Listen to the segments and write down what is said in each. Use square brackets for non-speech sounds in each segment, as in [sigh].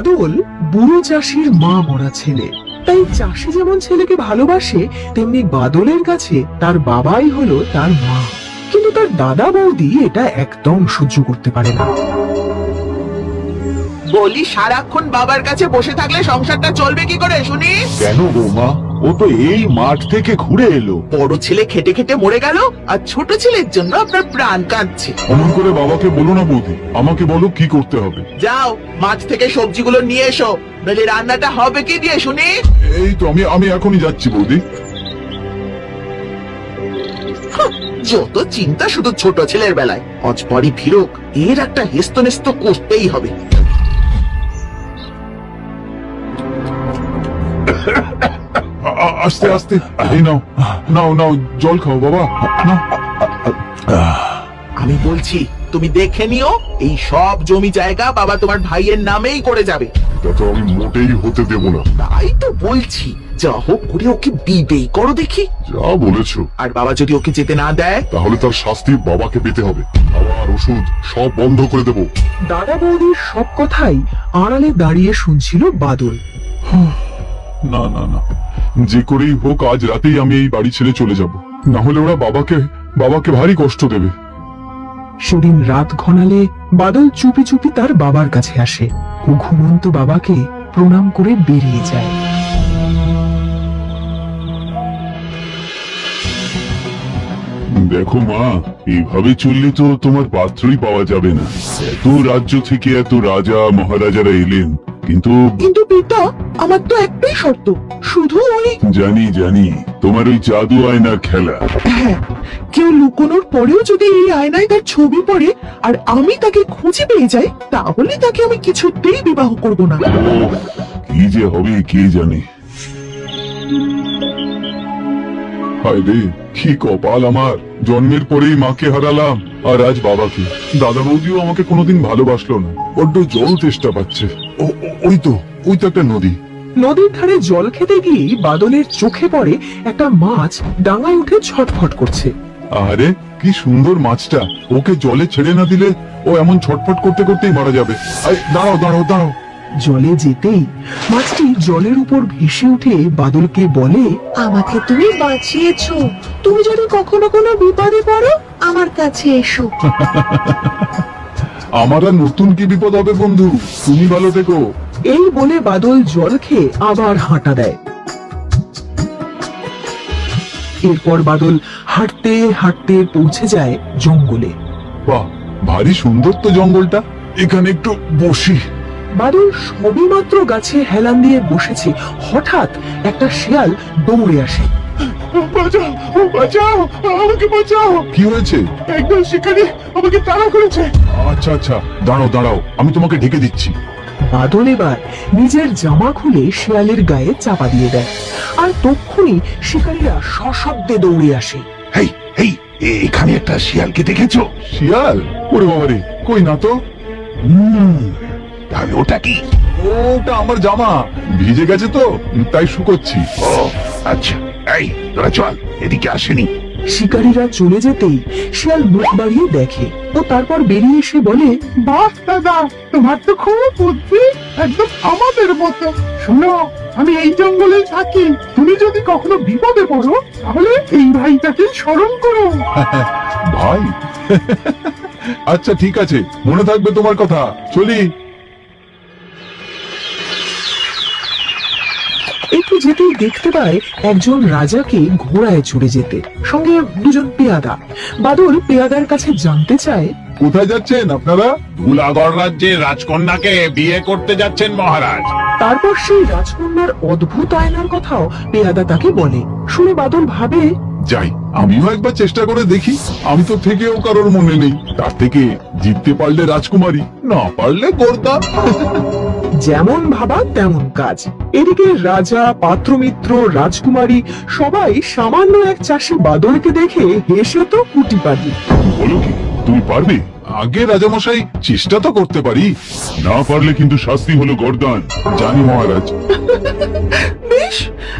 বাদল বুড়ো চাষির মা মরা ছেলে। তাই চাষি যেমন ছেলেকে ভালোবাসে তেমনি বাদলের কাছে তার বাবাই হলো তার মা। কিন্তু তার দাদা বৌদি এটা একদম সহ্য করতে পারে না। বলি সারাক্ষণ বাবার কাছে বসে থাকলে সংসারটা চলবে কি করে শুনি কেন বৌমা? ও তো এই মাঠ থেকে ঘুরে এলো। বড় ছেলে খেটে খেটে মরে গেল আর ছোট ছেলের জন্য আপনার প্রাণ কাঁদছে। অমন করে বাবাকে বলো না বৌদি আমাকে বলো কি করতে হবে। যাও মাছ থেকে সবজিগুলো নিয়ে এসো নইলে রান্নাটা হবে কি দিয়ে শুনি? এই তো আমি আমি এখনই যাচ্ছি বৌদি। যত চিন্তা শুধু ছোট ছেলের বেলায়। অজপরি ফিরুক এর একটা হেস্তনেস্ত করতেই হবে। আস্তে আস্তে। এই নাও নাও নাও জল খাও বাবা। নাও আমি বলছি তুমি দেখে নিও এই সব জমি জায়গা বাবা তোমার ভাইয়ের নামেই করে যাবে। এটা তো আমি মোটেই হতে দেব না। তাই তো বলছি যা হোক করে ওকে বিবেই করো দেখি। যা বলেছ। আর বাবা যদি ওকে যেতে না দেয়? তাহলে তার শাস্তি বাবাকে পেতে হবে। খাবার ওষুধ সব বন্ধ করে দেবো। দাদা বৌদির সব কথাই আড়ালে দাঁড়িয়ে শুনছিল বাদল। না না না। যে করেই হোক আজ রাতেই আমি এই বাড়ি ছেড়ে চলে যাব। না হলে ওরা বাবাকে বাবাকে ভারী কষ্ট দেবে। সেদিন রাত ঘনালে বাদল চুপি চুপি তার বাবার কাছে আসে। ও ঘুমন্ত বাবাকে প্রণাম করে বেরিয়ে যায়। দেখো মা এইভাবে চললে তো তোমার পাত্রই পাওয়া যাবে না। এত রাজ্য থেকে এত রাজা মহারাজারা এলেন। কিন্তু কিন্তু পিতা আমার তো একটাই শর্ত। শুধু ওই জানি জানি তোমার ওই জাদু আয়নার খেলা। হ্যাঁ কেউ লুকোনোর পরেও যদি এই আয়নায় তার ছবি পড়ে আর আমি তাকে খুঁজে পেয়ে যাই তাহলে তাকে আমি কিছুতেই বিবাহ করব না। কি যে হবে কে জানে। হায় রে কি কপাল আমার। জন্মের পরেই মাকে হারালাম আর আজ বাবাকে। দাদা বৌদিও আমাকে কোনোদিন ভালোবাসলো না। বড্ড জল চেষ্টা পাচ্ছে। ওই তো ওই তো একটা নদী। নদীর ধারে জল খেতে গিয়ে বাদলের চোখে পড়ে একটা মাছ ডাঙায় উঠে ছটফট করছে। আরে কি সুন্দর মাছটা। ওকে জলে ছেড়ে না দিলে ও এমন ছটফট করতে করতেই মারা যাবে। দাঁড়াও দাঁড়াও দাঁড়াও। জলে যেতেই মাছটি জলের উপর ভেসে উঠে বাদলকে বলে আমাকে তুমি বাঁচিয়েছো। তুমি যদি কখনো কোনো বিপদে পড়ো আমার কাছে এসো। [laughs] আমার আর নতুন কি বিপদ হবে বন্ধু? তুমি ভালো থেকো। এই বলে বাদল জল খেয়ে আবার হাঁটা দেয়। এরপর বাদল হাঁটতে হাঁটতে পৌঁছে যায় জঙ্গলে। বাহ ভারী সুন্দর তো জঙ্গলটা। এখানে একটু বসি। বাদল সবেমাত্র গাছে হেলান দিয়ে বসেছে। হঠাৎ একটা শিয়াল দৌড়ে আসে। বাঁচাও বাঁচাও আমাকে বাঁচাও। কি হয়েছে? শিকারি আমাকে তাড়া করেছে। আচ্ছা আচ্ছা দাঁড়াও দাঁড়াও আমি তোমাকে ঢেকে দিচ্ছি। বাদল এবার নিজের জামা খুলে শিয়ালের গায়ে চাপা দিয়ে দেয়। আর তক্ষুনি শিকারীরা সশব্দে দৌড়ে আসে। হেই হেই এখানে একটা শিয়ালকে দেখেছ? শিয়াল? ওরে বাবারে কই না তো? তাহলে ওটা কি? ওটা আমার জামা। ভিজে গেছে তো তাই শুকোচ্ছি। ও আচ্ছা। এই তোরা চল এদিকে আসেনি। শিকারীরা চলে যেতেই শিয়াল মুখ বাড়িয়ে দেখে। ও তারপর বেরিয়ে এসে বলে বাহ দাদা তোমার তো খুব বুদ্ধি একদম আমাদের মতো। শোনো আমি এই জঙ্গলে থাকি। তুমি যদি কখনো বিপদে পড়ো তাহলে এই ভাইটাকে স্মরণ করো। [laughs] ভাই? [laughs] আচ্ছা ঠিক আছে। মনে থাকবে তোমার কথা। চলি। যেতেই দেখতে পায় একজন রাজাকে ঘোড়ায় চড়ে যেতে। সঙ্গে দুজন পেয়াদা। বাদল পেয়াদার কাছে জানতে চায় কোথায় যাচ্ছেন আপনারা? ধুলাগড় রাজ্যে রাজকন্যাকে বিয়ে করতে যাচ্ছেন মহারাজ। তারপর সেই রাজকন্যার অদ্ভুত আয়নার কথাও পেয়াদা তাকে বলে। শুনে বাদল ভাবে যাই আমিও একবার চেষ্টা করে দেখি। আমি তো থেকেও কারোর মনে নেই। তার থেকে জিততে পারলে রাজকুমারী না পারলে গোর্দা যেমন ভাবা তেমন কাজ। এদিকে রাজা পাত্রমিত্র রাজকুমারী সবাই সামান্য এক চাষি বাদলকে দেখে হেসে তো কুটি পারি বলো কি তুমি পারবে? আগে রাজামশাই চেষ্টা তো করতে পারি। না পারলে কিন্তু শাস্তি হলো গর্দান। জানি মহারাজ। [laughs]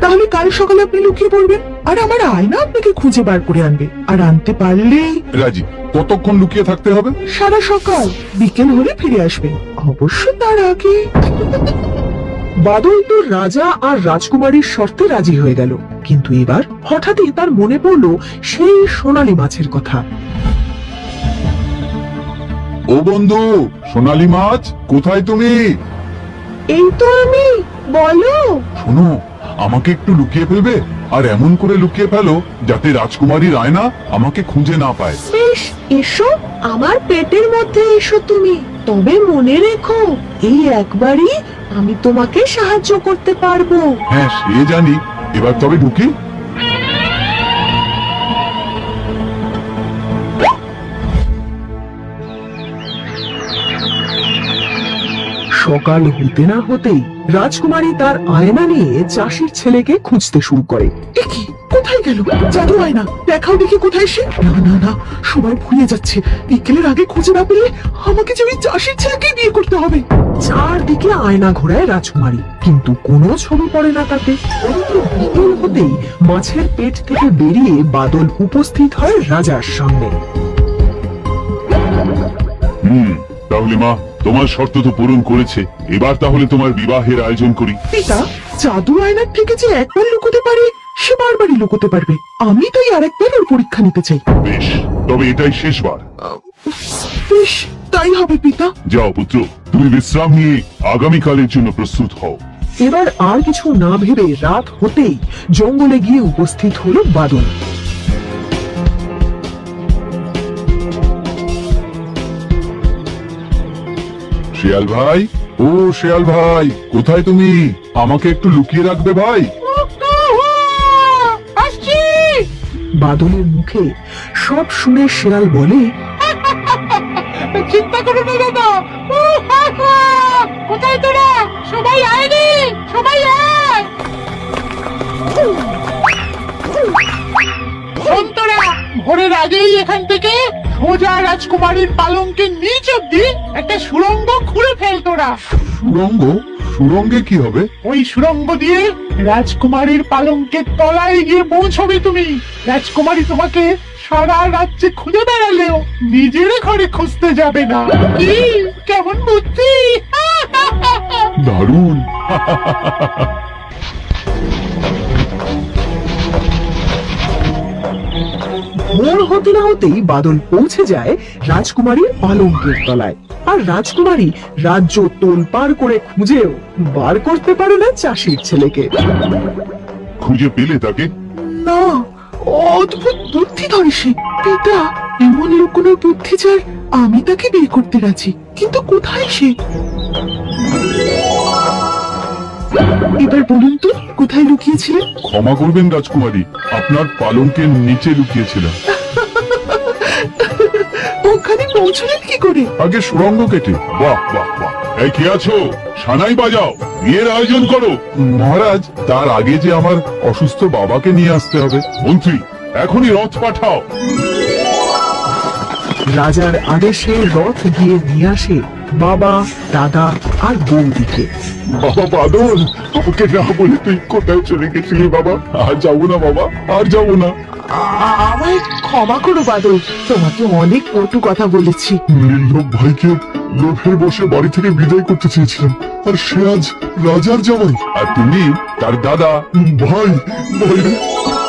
তাহলে কাল সকালে আপনি লুকিয়ে পড়বেন। আর আমার আয়না আপনাকে খুঁজে বার করে আনবে। আর আনতে পারলেই রাজি কতক্ষণ লুকিয়ে থাকতে হবে? সারা সকাল বিকেল হলে ফিরে আসবেন। অবশ্য তার আগে বাদল তো রাজা আর রাজকুমারীর শর্তে রাজি হয়ে গেল। কিন্তু এবার হঠাৎই তার মনে পড়ল সেই সোনালী মাছের কথা। ও বন্ধু সোনালি মাছ কোথায় তুমি? এই তো আমি বলো। শোনো আমাকে একটু লুকিয়ে ফেলবে? আর এমন করে লুকিয়ে ফেলো যাতে রাজকুমারী রায়না আমাকে খুঁজে না পায়। বেশ এসো আমার পেটের মধ্যে এসো তুমি। তবে মনে রেখো এই একবারই আমি তোমাকে সাহায্য করতে পারব। হ্যাঁ সে জানি। এবার তবে ঢুকি। সকাল হতে না হতেই রাজকুমারী তার আয়না নিয়ে চাষির ছেলেকে খুঁজতে শুরু করে। কোথায় গেল? জাদু আয়না। দেখাও দেখি কোথায় সে। না না না সময় ফুরিয়ে যাচ্ছে। বিকেলের আগে খুঁজে না পেলে আমাকে যে ওই চাষির ছেলেকে বিয়ে করতে হবে। চারদিকে আয়না ঘোরায় রাজকুমারী কিন্তু কোনো ছবি পড়ে না তাতে। বিকেল হতেই মাছের পেট থেকে বেরিয়ে বাদল উপস্থিত হয় রাজার সামনে। হুম তাহলে মা তোমার শর্ত তো পূরণ করেছে। এবার তাহলে তোমার বিবাহের আয়োজন করি। পিতা জাদু আয়নার থেকে যে একবার লুকোতে পারে সে বারবারই লুকোতে পারবে। আমি তাই আরেকবার ওর পরীক্ষা নিতে চাই। বেশ তবে এটাই শেষবার। বেশ তাই হবে পিতা। যাও পুত্র তুমি বিশ্রাম নিয়ে আগামীকালের জন্য প্রস্তুত হও। এবার আর কিছু না ভেবে রাত হতেই জঙ্গলে গিয়ে উপস্থিত হলো বাদল। শেয়াল ভাই? ও শেয়াল ভাই, কোথায় তুমি? আমাকে একটু লুকিয়ে রাখবে ভাই? বাদলের মুখে সব শুনে শেয়াল বলে, চিন্তা করো না দাদা। কোথায় তোরা? সবাই সবাই আয়! শোন তোরা, ভোরের আগেই এখান থেকে সোজা রাজকুমারীর পালঙ্কের নিচ অব্দি একটা সুড়ঙ্গ খুঁড়ে ফেল তোরা। সুরঙ্গ সুরঙ্গে কি হবে? ওই সুড়ঙ্গ দিয়ে রাজকুমারীর পালঙ্কের তলায় গিয়ে পৌঁছবে তুমি। রাজকুমারী তোমাকে সারা রাজ্যে খুঁজে বেড়ালেও নিজের ঘরে খুঁজতে যাবে না। কি? কেমন বুদ্ধি? দারুণ। [laughs] ভোর হতে না হতেই বাদল পৌঁছে যায় রাজকুমারীর পালঙ্কের তলায়। আর রাজকুমারী রাজ্য তোলপাড় করে খুঁজেও বার করতে পারে না চাষির ছেলেকে। খুঁজে পেলে তাকে? না অদ্ভুত বুদ্ধি ধরে সে। পিতা এমন লুকোনোর বুদ্ধি যার আমি তাকে বিয়ে করতে রাজি কিন্তু কোথায় সে? এবার বলুন তো কোথায় লুকিয়েছিলেন? ক্ষমা করবেন রাজকুমারী আপনার পালঙ্কের নিচে লুকিয়েছিলাম। ওখানে পৌঁছলেন কি করে? আগে সুরঙ্গ কেটে। বাহ বাহ বাহ। এই কি আছো? সানাই বাজাও বিয়ের আয়োজন করো। মহারাজ তার আগে যে আমার অসুস্থ বাবাকে নিয়ে আসতে হবে। মন্ত্রী এখনই রথ পাঠাও। রাজার আদেশে রথ গিয়ে নিয়ে আসে। বাবা দাদা আর বৌদিকে। বাবা বাদল আমাকে না বলে তুই কোথায় চলে গেছিলি বাবা? আর যাব না বাবা আর যাব না। আমায় ক্ষমা করো বাদল তোমাকে অনেক কটু কথা বলেছি। নির্লোভ ভাইকে লোভের বসে বাড়ি থেকে বিদায় করতে চেয়েছিলাম। আর সে আজ রাজার জামাই। আর তুমি তার দাদা ভাই ভাই।